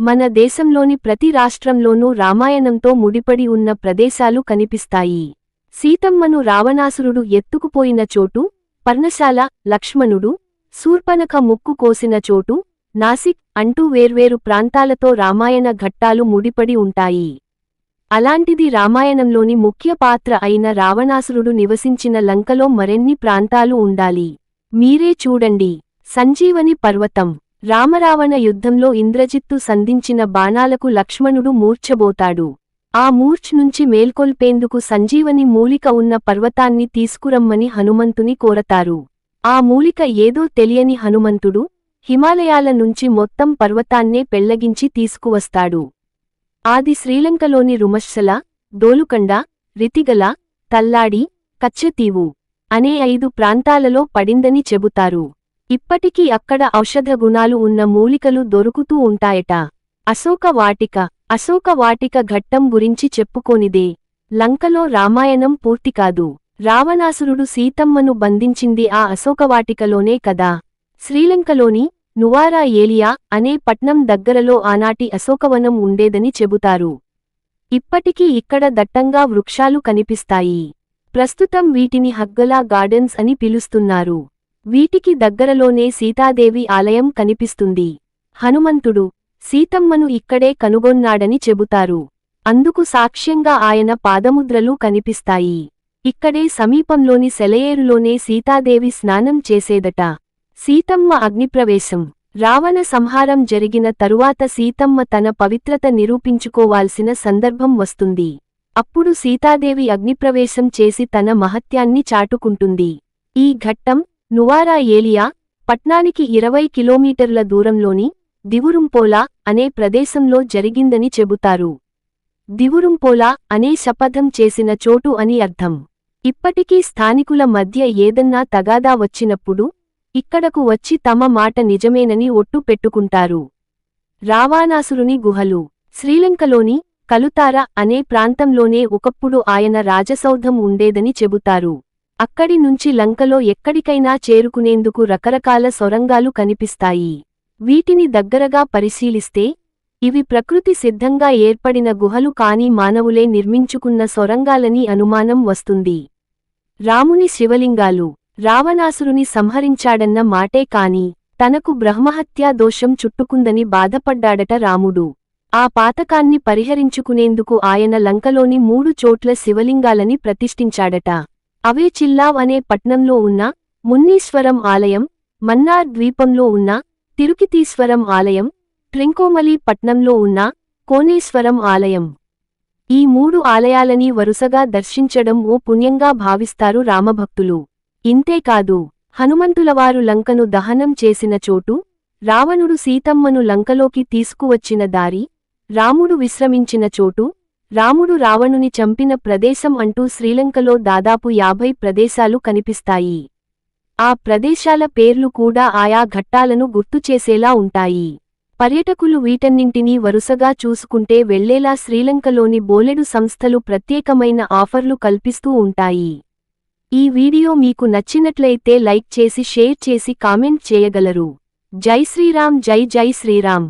మన దేశంలోని ప్రతి రాష్ట్రంలోనూ రామాయణంతో ముడిపడి ఉన్న ప్రదేశాలు కనిపిస్తాయి. సీతమ్మను రావణాసురుడు ఎత్తుకుపోయిన చోటు పర్ణశాల లక్ష్మణుడు శూర్పనక ముక్కు కోసిన చోటు నాసిక్ అంటూ వేర్వేరు ప్రాంతాలతో రామాయణ ఘట్టాలు ముడిపడి ఉంటాయి. అలాంటిది రామాయణంలోని ముఖ్య పాత్ర అయిన రావణాసురుడు నివసించిన లంకలో మరెన్ని ప్రాంతాలు ఉండాలి. మీరే చూడండి. సంజీవని పర్వతం. రామరావణ యుద్ధంలో ఇంద్రజిత్తు సంధించిన బాణాలకు లక్ష్మణుడు మూర్ఛబోతాడు. ఆ మూర్ఛ్ నుంచి మేల్కొల్పేందుకు సంజీవని మూలిక ఉన్న పర్వతాన్ని తీసుకురమ్మని హనుమంతుని కోరతారు. ఆ మూలిక ఏదో తెలియని హనుమంతుడు హిమాలయాల నుంచి మొత్తం పర్వతాన్నే పెళ్ళగించి తీసుకువస్తాడు. ఆది శ్రీలంకలోని రుమశ్శల దోలుకండ రితిగల తల్లాడి కచ్చతీవు అనే ఐదు ప్రాంతాలలో పడిందని చెబుతారు. ఇప్పటికీ అక్కడ ఔషధ గుణాలు ఉన్న మూలికలు దొరుకుతూ ఉంటాయట. అశోక వాటిక అశోక వాటిక ఘట్టం గురించి చెప్పుకోనిదే. లంకలో రామాయణం పూర్తికాదు రావణాసురుడు సీతమ్మను బంధించింది ఆ అశోకవాటికలోనే కదా. శ్రీలంకలోని నువారా ఏలియా అనే పట్నం దగ్గరలో ఆనాటి అశోకవనం ఉండేదని చెబుతారు. ఇప్పటికీ ఇక్కడ దట్టంగా వృక్షాలు కనిపిస్తాయి. ప్రస్తుతం వీటిని హగ్గలా గార్డెన్స్ అని పిలుస్తున్నారు. వీటికి దగ్గరలోనే సీతాదేవి ఆలయం కనిపిస్తుంది. హనుమంతుడు సీతమ్మను ఇక్కడే కనుగొన్నాడని చెబుతారు. అందుకు సాక్ష్యంగా ఆయన పాదముద్రలు కనిపిస్తాయి. ఇక్కడే సమీపంలోని సెలయేరులోనే సీతాదేవి స్నానం చేసేదట. సీతమ్మ అగ్నిప్రవేశం. రావణ సంహారం జరిగిన తరువాత సీతమ్మ తన పవిత్రత నిరూపించుకోవాల్సిన సందర్భం వస్తుంది. అప్పుడు సీతాదేవి అగ్నిప్రవేశం చేసి తన మహత్యాన్ని చాటుకుంటుంది. ఈ ఘట్టం నువారా ఏలియా పట్నానికి ఇరవై కిలోమీటర్ల దూరంలోని దివురుంపోలా అనే ప్రదేశంలో జరిగిందని చెబుతారు. దివురుంపోలా అనే శపథం చేసిన చోటు అని అర్థం. ఇప్పటికీ స్థానికుల మధ్య ఏదన్నా తగాదా వచ్చినప్పుడు ఇక్కడకు వచ్చి తమ మాట నిజమేనని ఒట్టు పెట్టుకుంటారు. రావాణాసురుని గుహలు శ్రీలంకలోని కలుతార అనే ప్రాంతంలోనే ఒకప్పుడు ఆయన రాజసౌధం ఉండేదని చెబుతారు. అక్కడి నుంచి లంకలో ఎక్కడికైనా చేరుకునేందుకు రకరకాల సొరంగాలు కనిపిస్తాయి. వీటిని దగ్గరగా పరిశీలిస్తే ఇవి ప్రకృతి సిద్ధంగా ఏర్పడిన గుహలు కాని మానవులే నిర్మించుకున్న సొరంగాలని అనుమానం వస్తుంది. రాముని శివలింగాలు రావణాసురుని సంహరించాడన్న మాటే కాని తనకు బ్రహ్మహత్యా దోషం చుట్టుకుందని బాధపడ్డాడట రాముడు. ఆ పాతకాన్ని పరిహరించుకునేందుకు ఆయన లంకలోని మూడు చోట్ల శివలింగాలని ప్రతిష్ఠించాడట. అవే చిల్లావ్ అనే పట్నంలో ఉన్న మున్నీశ్వరం ఆలయం మన్నార్ ద్వీపంలో ఉన్న తిరుకితీశ్వరం ఆలయం ట్రింకోమలి పట్నంలో ఉన్న కోనేశ్వరం ఆలయం. ఈ మూడు ఆలయాలని వరుసగా దర్శించడం ఓ పుణ్యంగా భావిస్తారు రామభక్తులు. ఇంతేకాదు హనుమంతులవారు లంకను దహనం చేసిన చోటు రావణుడు సీతమ్మను లంకలోకి తీసుకువచ్చిన దారి రాముడు విశ్రమించిన చోటు రాముడు రావణుని చంపిన ప్రదేశం అంటూ శ్రీలంకలో దాదాపు యాభై ప్రదేశాలు కనిపిస్తాయి. ఆ ప్రదేశాల పేర్లు కూడా ఆయా ఘట్టాలను గుర్తుచేసేలా ఉంటాయి. పర్యటకులు వీటన్నింటినీ వరుసగా చూసుకుంటే వెళ్ళేలా శ్రీలంకలోని బోలెడు సంస్థలు ప్రత్యేకమైన ఆఫర్లు కల్పిస్తూ ఉంటాయి. ఈ వీడియో మీకు నచ్చినట్లయితే లైక్ చేసి షేర్ చేసి కామెంట్ చేయగలరు. జై శ్రీరామ్ జై జై శ్రీరామ్.